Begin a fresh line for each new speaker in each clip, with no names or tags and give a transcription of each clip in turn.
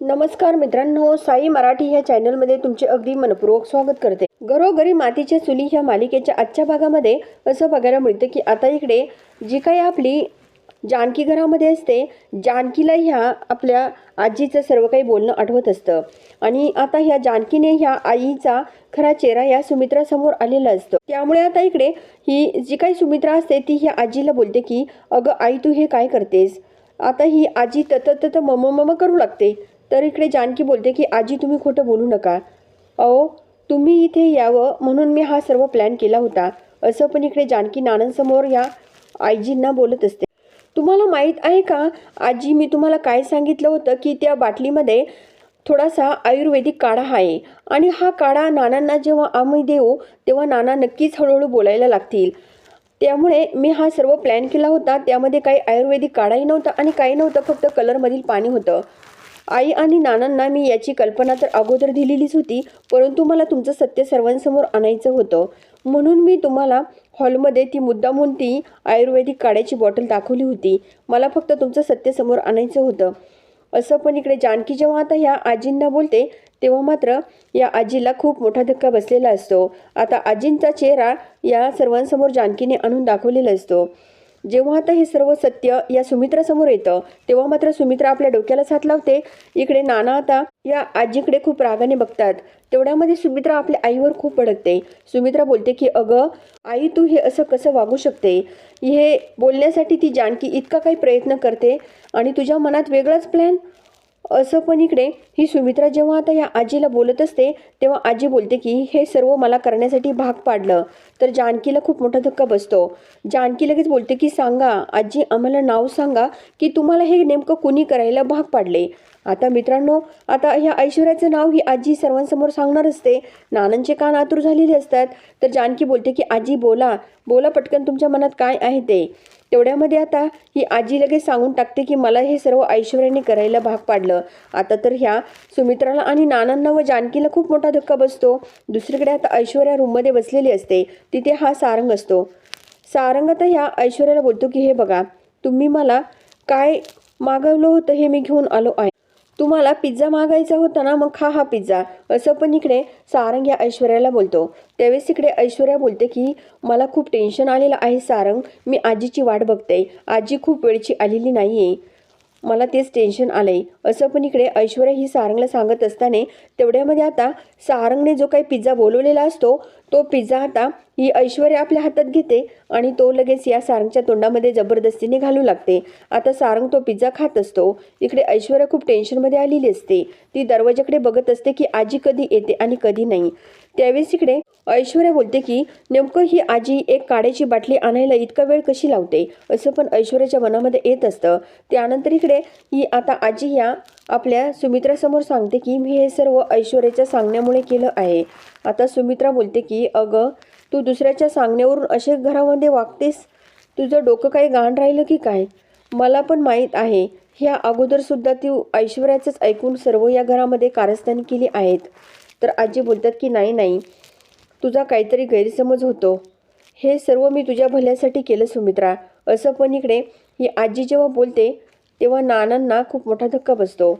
नमस्कार मित्रांनो साई मराठी ह्या चॅनलमध्ये तुमचे अगदी मनपूर्वक स्वागत करते. घरोघरी मातीच्या चुली ह्या मालिकेच्या आजच्या भागामध्ये असं बघायला मिळतं की आता इकडे जी काही आपली जानकी घरामध्ये असते जानकीला ह्या आपल्या आजीचं सर्व काही बोलणं आठवत असतं. आणि आता ह्या जानकीने ह्या आईचा खरा चेहरा या सुमित्रासमोर आलेला असतो. त्यामुळे आता इकडे ही जी काही सुमित्रा असते ती ह्या आजीला बोलते की अगं आई तू हे काय करतेस? आता ही आजी तत तत मम मम करू लागते. तर इकडे जानकी बोलते की आजी तुम्ही खोटं बोलू नका. अहो तुम्ही इथे यावं म्हणून मी हा सर्व प्लॅन केला होता. असं पण इकडे जानकी नानांसमोर या आजींना बोलत असते. तुम्हाला माहीत आहे का आजी मी तुम्हाला काय सांगितलं होतं की त्या बाटलीमध्ये थोडासा आयुर्वेदिक काढा आहे. आणि हा काढा नानांना जेव्हा आम्ही देऊ तेव्हा नाना नक्कीच हळूहळू बोलायला लागतील. त्यामुळे मी हा सर्व प्लॅन केला होता. त्यामध्ये काही आयुर्वेदिक काढाही नव्हता आणि काही नव्हतं फक्त कलरमधील पाणी होतं. आई आणि नानांना मी याची कल्पना तर अगोदर दिलेलीच होती परंतु मला तुमचं सत्य सर्वांसमोर आणायचं होतं. म्हणून मी तुम्हाला हॉलमध्ये ती मुद्दामून ती आयुर्वेदिक काड्याची बॉटल दाखवली होती. मला फक्त तुमचं सत्य समोर आणायचं होतं. असं पण इकडे जानकी जेव्हा आता ह्या आजींना बोलते तेव्हा मात्र या आजीला खूप मोठा धक्का बसलेला असतो. आता आजींचा चेहरा या सर्वांसमोर जानकीने आणून दाखवलेला असतो. जेव्हा आता हे सर्व सत्य या सुमित्रासमोर येतं तेव्हा मात्र सुमित्रा आपल्या डोक्यालाच हात लावते. इकडे नाना आता या आजीकडे खूप रागाने बघतात. तेवढ्यामध्ये सुमित्रा आपल्या आईवर खूप भडकते. सुमित्रा बोलते की अगं आई तू हे असं कसं वागू शकते? हे बोलण्यासाठी ती जानकी इतका काही प्रयत्न करते आणि तुझ्या मनात वेगळाच प्लॅन असं पण इकडे ही सुमित्रा जेव्हा आता या आजीला बोलत असते तेव्हा आजी बोलते की हे सर्व मला करण्यासाठी भाग पाडलं. तर जानकीला खूप मोठा धक्का बसतो. जानकी लगेच बोलते की सांगा आजी आम्हाला नाव सांगा की तुम्हाला हे नेमकं कुणी करायला भाग पाडले? आता मित्रांनो आता ह्या ऐश्वर्याचं नाव ही आजी सर्वांसमोर सांगणार असते. नानांचे कान आतुर झालेले असतात. तर जानकी बोलते की आजी बोला. बोला पटकन तुमच्या मनात काय आहे ते. तेवढ्यामध्ये आता ही आजी लगेच सांगून टाकते की मला हे सर्व ऐश्वर्याने करायला भाग पाडलं. आता तर ह्या सुमित्राला आणि नानांना व जानकीला खूप मोठा धक्का बसतो. दुसरीकडे आता ऐश्वर्या रूममध्ये बसलेली असते. तिथे हा सारंग असतो. सारंग आता ह्या ऐश्वर्याला बोलतो की हे बघा तुम्ही मला काय मागवलं होतं हे मी घेऊन आलो आहे. तुम्हाला पिझ्झा मागायचा होता ना मग खा हा पिझ्झा. असं पण इकडे सारंग या ऐश्वर्याला बोलतो. त्यावेळेस इकडे ऐश्वर्या बोलते की मला खूप टेन्शन आलेलं आहे सारंग. मी आजीची वाट बघते. आजी खूप वेळची आलेली नाही आहे मला तेच टेन्शन आलंय. असं पण इकडे ऐश्वर्या ही सारंगला सांगत असताना तेवढ्यामध्ये आता सारंगने जो काही पिझ्झा बोलवलेला असतो तो पिझ्झा आता ही ऐश्वर्या आपल्या हातात घेते आणि तो लगेच या सारंगच्या तोंडामध्ये जबरदस्तीने घालू लागते. आता सारंग तो पिझ्झा खात असतो. इकडे ऐश्वर्या खूप टेन्शनमध्ये आलेली असते. ती दरवाजाकडे बघत असते की आजी कधी येते आणि कधी नाही. त्यावेळेस इकडे ऐश्वर्या बोलते की नेमकं ही आजी एक काड्याची बाटली आणायला इतका वेळ कशी लावते? असं पण ऐश्वर्याच्या मनामध्ये येत असतं. त्यानंतर इकडे ही आता आजी या आपल्या सुमित्रासमोर सांगते की मी हे सर्व ऐश्वर्याच्या सांगण्यामुळे केलं आहे. आता सुमित्रा बोलते की अगं तू दुसऱ्याच्या सांगण्यावरून असे घरामध्ये वागतेस? तुझं डोकं काही गाण राहिलं की काय? मला पण माहीत आहे. ह्या अगोदरसुद्धा तू ऐश्वर्याचंच ऐकून सर्व या घरामध्ये कारस्थानी केली आहेत. तर आजी बोलतात की नाही नाही. तुझा काहीतरी गैरसमज होतो. हे सर्व मी तुझ्या भल्यासाठी केलं सुमित्रा. असं पण इकडे ही आजी जेव्हा बोलते तेव्हा नानांना खूप मोठा धक्का बसतो.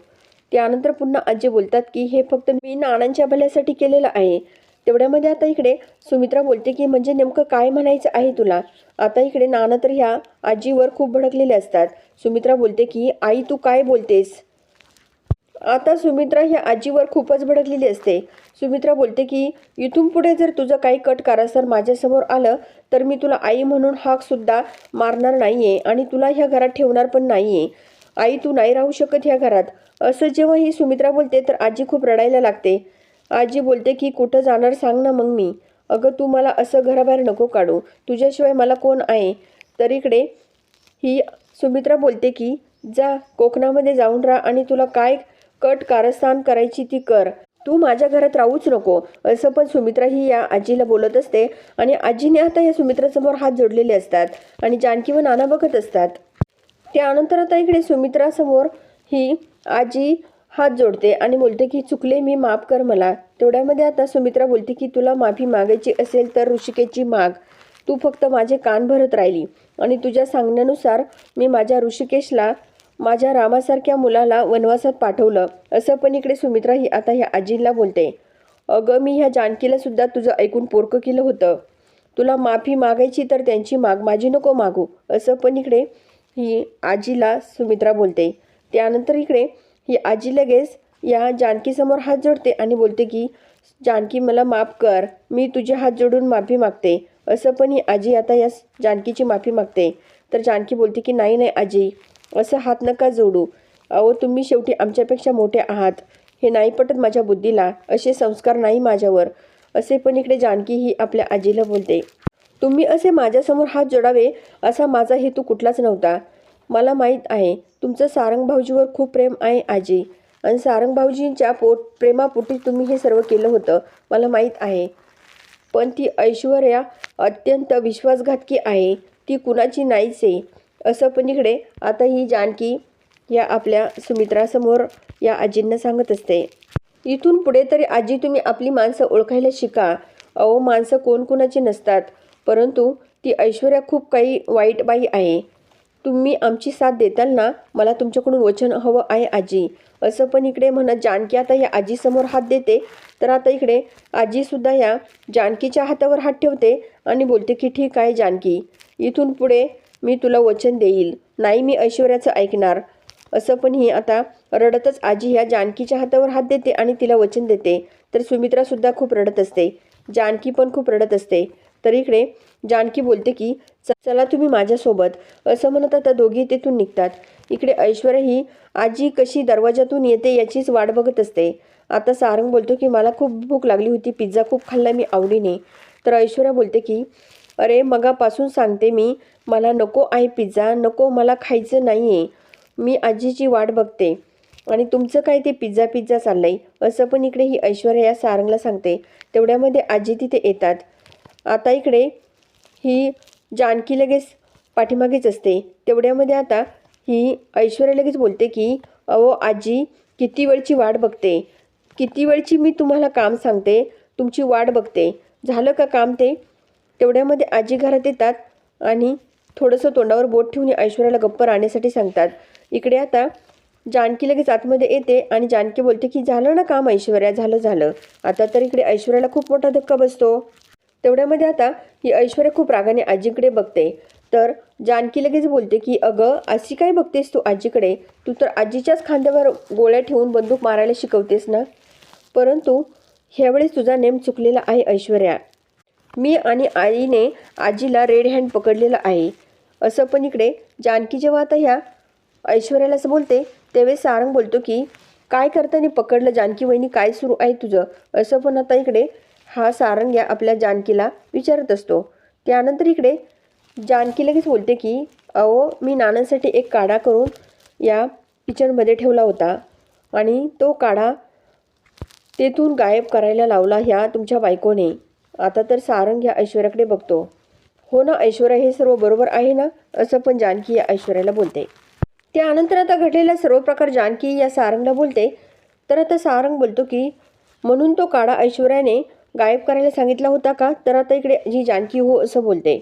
त्यानंतर पुन्हा आजी बोलतात की हे फक्त मी नानांच्या भल्यासाठी केलेलं आहे. तेवढ्यामध्ये आता इकडे सुमित्रा बोलते की म्हणजे नेमकं काय म्हणायचं आहे तुला? आता इकडे नाना तर ह्या आजीवर खूप भडकलेले असतात. सुमित्रा बोलते की आई तू काय बोलतेस? आता सुमित्रा ह्या आजीवर खूपच भडकलेली असते. सुमित्रा बोलते की इथून पुढे जर तुझं काही कट कारस्थान माझ्यासमोर आलं तर मी तुला आई म्हणून हाकसुद्धा मारणार नाही आहे आणि तुला ह्या घरात ठेवणार पण नाही आहे आई तू नाही राहू शकत ह्या घरात. असं जेव्हा ही सुमित्रा बोलते तर आजी खूप रडायला लागते. आजी बोलते की कुठं जाणार सांग ना मग मी. अगं तू मला असं घराबाहेर नको काढू. तुझ्याशिवाय मला कोण आहे? तर इकडे ही सुमित्रा बोलते की जा कोकणामध्ये जाऊन राहा आणि तुला काय कट कारस्थान करायची ती कर. तू माझ्या घरात राहूच नको. असं पण सुमित्रा ही या आजीला बोलत असते आणि आजीने आता या सुमित्रासमोर हात जोडलेले असतात आणि जानकी व नाना बघत असतात. त्यानंतर आता इकडे सुमित्रासमोर ही आजी हात जोडते आणि बोलते की चुकले मी माफ कर मला. तेवढ्यामध्ये आता सुमित्रा बोलते की तुला माफी मागायची असेल तर ऋषिकेची माग. तू फक्त माझे कान भरत राहिली आणि तुझ्या सांगण्यानुसार मी माझ्या ऋषिकेशला माझ्या रामासारख्या मुलाला वनवासात पाठवलं. असं पण इकडे सुमित्रा ही आता ह्या आजीला बोलते. अगं मी ह्या जानकीला सुद्धा तुझं ऐकून पोरकं केलं होतं. तुला माफी मागायची तर त्यांची माग माझी नको मागू. असं पण इकडे ही आजीला सुमित्रा बोलते. त्यानंतर इकडे ही आजी लगेच या जानकीसमोर हात जोडते आणि बोलते की जानकी मला माफ कर. मी तुझे हात जोडून माफी मागते. असं पण ही आजी आता या जानकीची माफी मागते. तर जानकी बोलते की नाही नाही आजी. असं हात नका जोडू. अहो तुम्ही शेवटी आमच्यापेक्षा मोठे आहात. हे नाही पटत माझ्या बुद्धीला. असे संस्कार नाही माझ्यावर. असे पण इकडे जानकी ही आपल्या आजीला बोलते. तुम्ही असे माझ्यासमोर हात जोडावे असा माझा हेतू कुठलाच नव्हता. मला माहीत आहे तुमचं सारंग भाऊजीवर खूप प्रेम आहे आजी. आणि सारंग भाऊजींच्या पोट प्रेमापोटी तुम्ही हे सर्व केलं होतं मला माहीत आहे. पण ती ऐश्वर्या अत्यंत विश्वासघातकी आहे. ती कुणाची नाहीच आहे. असं पण इकडे आता ही जानकी या आपल्या सुमित्रासमोर या आजींना सांगत असते. इथून पुढे तरी आजी तुम्ही आपली माणसं ओळखायला शिका. अहो माणसं कोण कोणाची नसतात. परंतु ती ऐश्वर्या खूप काही वाईट बाई आहे. तुम्ही आमची साथ देताल ना? मला तुमच्याकडून वचन हवं आहे आजी. असं पण इकडे म्हणत जानकी आता या आजीसमोर हात देते. तर आता इकडे आजीसुद्धा या जानकीच्या हातावर हात ठेवते आणि बोलते की ठीक आहे जानकी. इथून पुढे मी तुला वचन देईल. नाही मी ऐश्वर्याचं ऐकणार. असं पण ही आता रडतच आजी ह्या जानकीच्या हातावर हात देते आणि तिला वचन देते. तर सुमित्रासुद्धा खूप रडत असते. जानकी पण खूप रडत असते. तर इकडे जानकी बोलते की चला तुम्ही माझ्यासोबत. असं म्हणत आता दोघी तिथून निघतात. इकडे ऐश्वर्या ही आजी कशी दरवाजातून येते याचीच वाट बघत असते. आता सारंग बोलतो की मला खूप भूक लागली होती पिझ्झा खूप खाल्ला मी आवडीने. तर ऐश्वर्या बोलते की अरे मगापासून सांगते मी मला नको आहे पिझ्झा नको मला खायचं नाही आहे मी आजीची वाट बघते. आणि तुमचं काय ते पिझ्झा पिझ्झा चाललं आहे असं पण इकडे ही ऐश्वर्या या सारंगला सांगते. तेवढ्यामध्ये आजी तिथे येतात. आता इकडे ही जानकी लगेच पाठीमागेच असते. तेवढ्यामध्ये आता ही ऐश्वर्या लगेच बोलते की अहो आजी किती वेळची वाट बघते? किती वेळची मी तुम्हाला काम सांगते? तुमची वाट बघते. झालं का काम ते? तेवढ्यामध्ये आजी घरात येतात आणि थोडंसं तोंडावर बोट ठेवून ऐश्वर्याला गप्प राहण्यासाठी सांगतात. इकडे आता जानकी लगेच आतमध्ये येते आणि जानकी बोलते की झालं ना काम ऐश्वर्या झालं झालं. आता तर इकडे ऐश्वर्याला खूप मोठा धक्का बसतो. तेवढ्यामध्ये आता ही ऐश्वर्या खूप रागाने आजीकडे बघते. तर जानकी लगेच बोलते की अगं अशी काय बघतेस तू आजीकडे? तू तर आजीच्याच खांद्यावर गोळ्या ठेवून बंदूक मारायला शिकवतेस ना? परंतु ह्यावेळेस तुझा नेम चुकलेला आहे ऐश्वर्या. मी आणि आईने आजीला रेड हँड पकडलेलं आहे. असं पण इकडे जानकी जेव्हा आता ह्या ऐश्वर्याला असं बोलते त्यावेळेस सारंग बोलतो की काय करताना पकडलं जानकी वहिनी? काय सुरू आहे तुझं? असं पण आता इकडे हा सारंग या आपल्या जानकीला विचारत असतो. त्यानंतर इकडे जानकी लगेच बोलते की अहो मी नानांसाठी एक काढा करून या किचनमध्ये ठेवला होता आणि तो काढा तेथून गायब करायला लावला ह्या तुमच्या बायकोने. आता तर सारंग ह्या ऐश्वर्याकडे बघतो. हो ना ऐश्वर्या हे सर्व बरोबर आहे ना? असं पण जानकी या ऐश्वर्याला बोलते. त्यानंतर आता घडलेला सर्व प्रकार जानकी या सारंगला बोलते. तर आता सारंग बोलतो की म्हणून तो काढा ऐश्वर्याने गायब करायला सांगितला होता का? तर आता इकडे जी जानकी हो असं बोलते.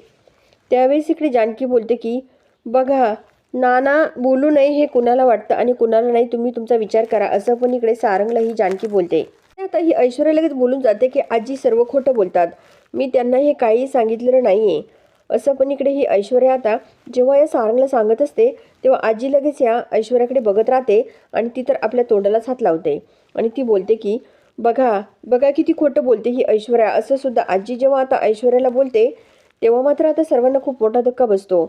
त्यावेळेस इकडे जानकी बोलते की बघा नाना बोलू नये हे कुणाला वाटतं आणि कुणाला नाही तुम्ही तुमचा विचार करा असं पण इकडे सारंगला ही जानकी बोलते. आता ही ऐश्वर्या लगेच बोलून जाते की आजी सर्व खोटं बोलतात. मी त्यांना हे काही सांगितलेलं नाही आहे असं पण इकडे ही ऐश्वर्या आता जेव्हा या सारंगला सांगत असते तेव्हा आजी लगेच या ऐश्वर्याकडे बघत राहते आणि ती तर आपल्या तोंडालाच हात लावते. आणि ती बोलते की बघा बघा किती खोटं बोलते ही ऐश्वर्या. असं सुद्धा आजी जेव्हा आता ऐश्वर्याला बोलते तेव्हा मात्र आता सर्वांना खूप मोठा धक्का बसतो.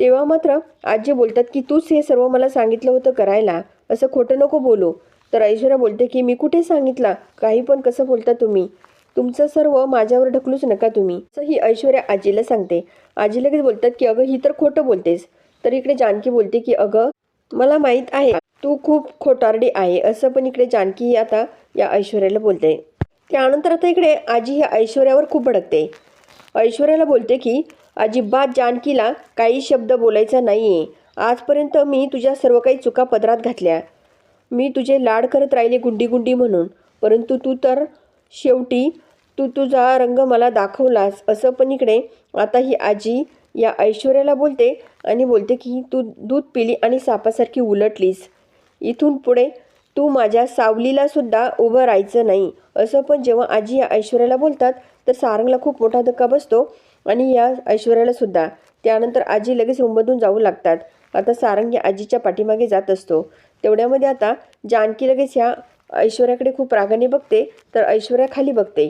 तेव्हा मात्र आजी बोलतात की तूच हे सर्व मला सांगितलं होतं करायला. असं खोटं नको बोलू. तर ऐश्वर्या बोलते की मी कुठे सांगितलं? काही पण कसं बोलता तुम्ही? तुमचं सर्व माझ्यावर ढकलूच नका तुम्ही. असं ही ऐश्वर्या आजीला सांगते. आजी लगेच बोलतात की अगं ही तर खोटं बोलतेस. तर इकडे जानकी बोलते की अगं मला माहीत आहे तू खूप खोटारडी आहे. असं पण इकडे जानकी आता या ऐश्वर्याला बोलते. त्यानंतर आता इकडे आजी ही ऐश्वर्यावर खूप भडकते. ऐश्वर्याला बोलते की अजिबात जानकीला काही शब्द बोलायचा नाही आहे आजपर्यंत मी तुझ्या सर्व काही चुका पदरात घातल्या. मी तुझे लाड करत राहिले गुंडी गुंडी म्हणून. परंतु तू तर शेवटी तू तुझा रंग मला दाखवलास. असं पण इकडे आता ही आजी या ऐश्वर्याला बोलते आणि बोलते की तू दूध पिली आणि सापासारखी उलटलीस. इथून पुढे तू माझ्या सावलीला सुद्धा उभं राहायचं नाही. असं पण जेव्हा आजी या ऐश्वर्याला बोलतात तर सारंगला खूप मोठा धक्का बसतो आणि या ऐश्वर्याला सुद्धा. त्यानंतर आजी लगेच रूममधून जाऊ लागतात. आता सारंग या आजीच्या पाठीमागे जात असतो. तेवढ्यामध्ये आता जानकी लगेच ह्या ऐश्वर्याकडे खूप रागाने बघते तर ऐश्वर्या खाली बघते.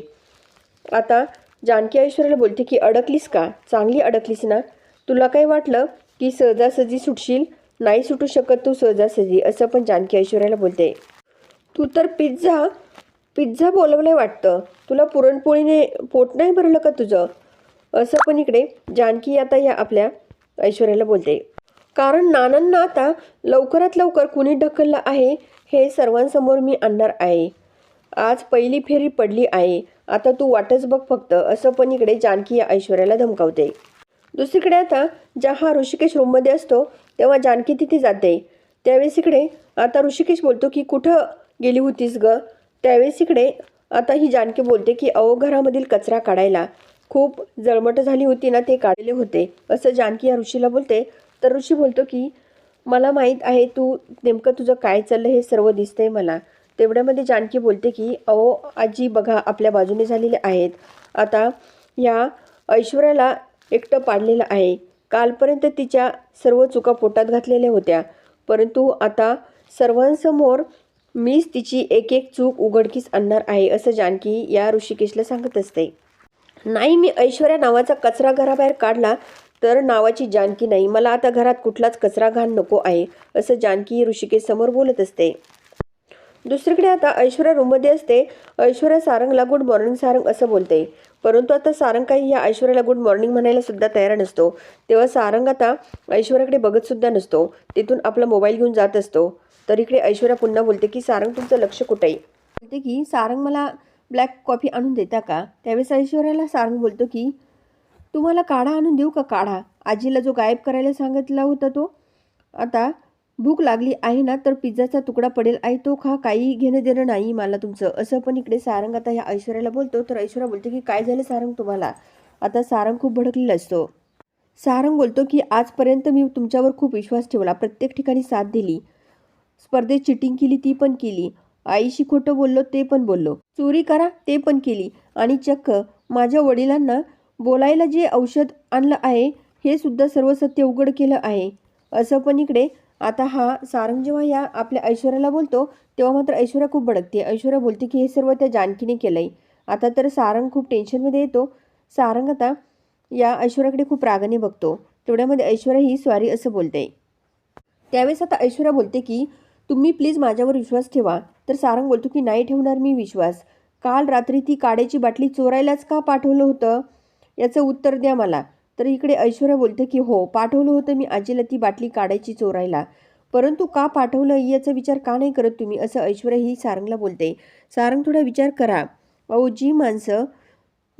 आता जानकी ऐश्वर्याला बोलते की अडकलीस का? चांगली अडकलीस ना? तुला काही वाटलं की सहजासहजी सुटशील? नाही सुटू शकत तू सहजासहजी असं पण जानकी ऐश्वर्याला बोलते. तू तर पिझ्झा पिझ्झा बोलवलं वाटतं. तुला पुरणपोळीने पोट नाही भरलं का तुझं? असं पण इकडे जानकी आता या आपल्या ऐश्वर्याला बोलते. कारण नानांना आता लवकरात लवकर कुणी ढकललं आहे हे सर्वांसमोर मी आणणार आहे. आज पहिली फेरी पडली आहे. आता तू वाटच बघ फक्त असं पण इकडे जानकी या ऐश्वर्याला धमकावते. दुसरीकडे आता जेव्हा ऋषिकेश रूममध्ये असतो तेव्हा जानकी तिथे जाते. त्यावेळेस इकडे आता ऋषिकेश बोलतो की कुठं गेली होतीस ग? त्यावेळेस इकडे आता ही जानकी बोलते की अहो घरामधील कचरा काढायला. खूप जळमट झाली होती ना ते काढले होते. असं जानकी या ऋषीला बोलते. तर ऋषी बोलतो की मला माहीत आहे तू नेमकं तुझं काय चाललं हे सर्व दिसतंय मला. तेवढ्यामध्ये जानकी बोलते की अहो आजी बघा आपल्या बाजूने झालेले आहेत. आता या ऐश्वर्याला एकटं पाडलेलं आहे. कालपर्यंत तिच्या सर्व चुका पोटात घातलेल्या होत्या. परंतु आता सर्वांसमोर मीच तिची एक एक चूक उघडकीस आणणार आहे असं जानकी या ऋषिकेशला सांगत असते. नाही मी ऐश्वर्या नावाचा कचरा घराबाहेर काढला तर नावाची जानकी नाही. मला आता घरात कुठलाच कचरा घाण नको आहे असं जानकी ऋषिकेसमोर बोलत असते. दुसरीकडे आता ऐश्वर्या रूममध्ये असते. ऐश्वर्या सारंगला गुड मॉर्निंग सारंग असं बोलते. परंतु आता सारंग काही या ऐश्वर्याला गुड मॉर्निंग म्हणायला सुद्धा तयार नसतो. तेव्हा सारंग आता ऐश्वर्याकडे बघत सुद्धा नसतो. तिथून आपला मोबाईल घेऊन जात असतो. तर इकडे ऐश्वर्या पुन्हा बोलते की सारंग तुमचं लक्ष कुठे आहे? बोलते की सारंग मला ब्लॅक कॉफी आणून देता का? त्यावेळेस ऐश्वर्याला सारंग बोलतो की तुम्हाला काढा आणून देऊ का काढा? आजीला जो गायब करायला सांगितला होता तो. आता भूक लागली आहे ना तर पिझ्झाचा तुकडा पडेल आहे तो खा. काही घेणं देणं नाही मला तुमचं. असं पण इकडे सारंग आता ह्या ऐश्वर्याला बोलतो. तर ऐश्वर्या बोलते की काय झालं सारंग तुम्हाला? आता सारंग खूप भडकलेला असतो. सारंग बोलतो की आजपर्यंत मी तुमच्यावर खूप विश्वास ठेवला. प्रत्येक ठिकाणी साथ दिली. स्पर्धेत चिटिंग केली ती पण केली. आईशी खोटं बोललो ते पण बोललो. चोरी करा ते पण केली. आणि चक्क माझ्या वडिलांना बोलायला जे औषध आणलं आहे हे सुद्धा सर्व सत्य उघड केलं आहे. असं पण इकडे आता हा सारंग जेव्हा या आपल्या ऐश्वर्याला बोलतो तेव्हा मात्र ऐश्वर्या खूप भडकते. ऐश्वर्या बोलते की हे सर्व त्या जानकीने केलंय. आता तर सारंग खूप टेन्शनमध्ये येतो. सारंग आता या ऐश्वर्याकडे खूप रागाने बघतो. तेवढ्यामध्ये ऐश्वर्या ही स्वारी असं बोलते. त्यावेळेस आता ऐश्वर्या बोलते की तुम्ही प्लीज माझ्यावर विश्वास ठेवा. तर सारंग बोलतो की नाही ठेवणार मी विश्वास. काल रात्री ती काड्याची बाटली चोरायलाच का पाठवलं होतं? याचं उत्तर द्या मला. तर इकडे ऐश्वर्या बोलते की हो पाठवलं होतं मी आजीला ती बाटली काढायची चोरायला. परंतु का पाठवलं? याचा विचार का नाही करत तुम्ही? असं ऐश्वर्या ही सारंगला बोलते. सारंग थोडा विचार करा. अहो जी माणसं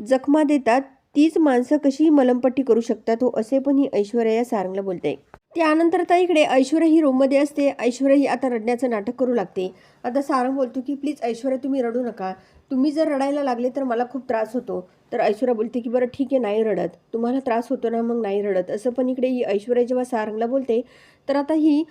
जखमा देतात तीच माणसं कशी मलमपट्टी करू शकतात? हो असे पण ही ऐश्वर्या या सारंगला बोलते. त्यानंतर आता इकडे ऐश्वर्या ही रूममध्ये असते. ऐश्वर्या ही आता रडण्याचं नाटक करू लागते. आता सारंग बोलतो की प्लीज ऐश्वर्या तुम्ही रडू नका. तुम्ही जर रडायला लागले तर मला खूप त्रास होतो. तर ऐश्वर्या बोलते की बरं ठीक आहे नाही रडत. तुम्हाला त्रास होतो ना मग नाही रडत. असं पण इकडे ही ऐश्वर्या जेव्हा सारंगला बोलते तर आता ही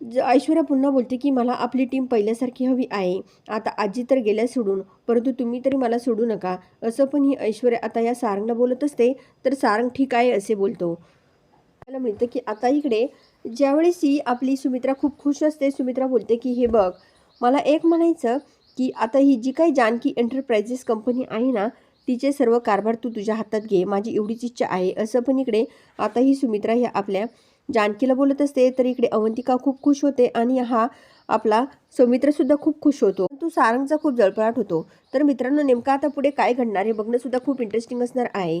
ज ऐश्वर्या पुन्हा बोलते की मला आपली टीम पहिल्यासारखी हवी आहे. आता आजी तर गेल्या सोडून परंतु तुम्ही तरी मला सोडू नका. असं पण ही ऐश्वर्या आता या सारंगला बोलत असते. तर सारंग ठीक आहे असे बोलतो. मला मिळतं की आता इकडे ज्यावेळेस ही आपली सुमित्रा खूप खुश असते सुमित्रा बोलते की हे बघ मला एक म्हणायचं की आता ही जी काही जानकी एंटरप्राइजेस कंपनी आहे ना तिचे सर्व कारभार तू तुझ्या हातात घे माझी एवढीच इच्छा आहे. असं पण इकडे आता ही सुमित्रा ह्या आपल्या जानकीला बोलत असते. तर इकडे अवंतिका खूप खुश होते आणि हा आपला सौमित्रसुद्धा खूप खुश होतो. तो सारंगचा खूप जळपळाट होतो. तर मित्रांनो नेमका आता पुढे काय घडणार हे बघणंसुद्धा खूप इंटरेस्टिंग असणार आहे.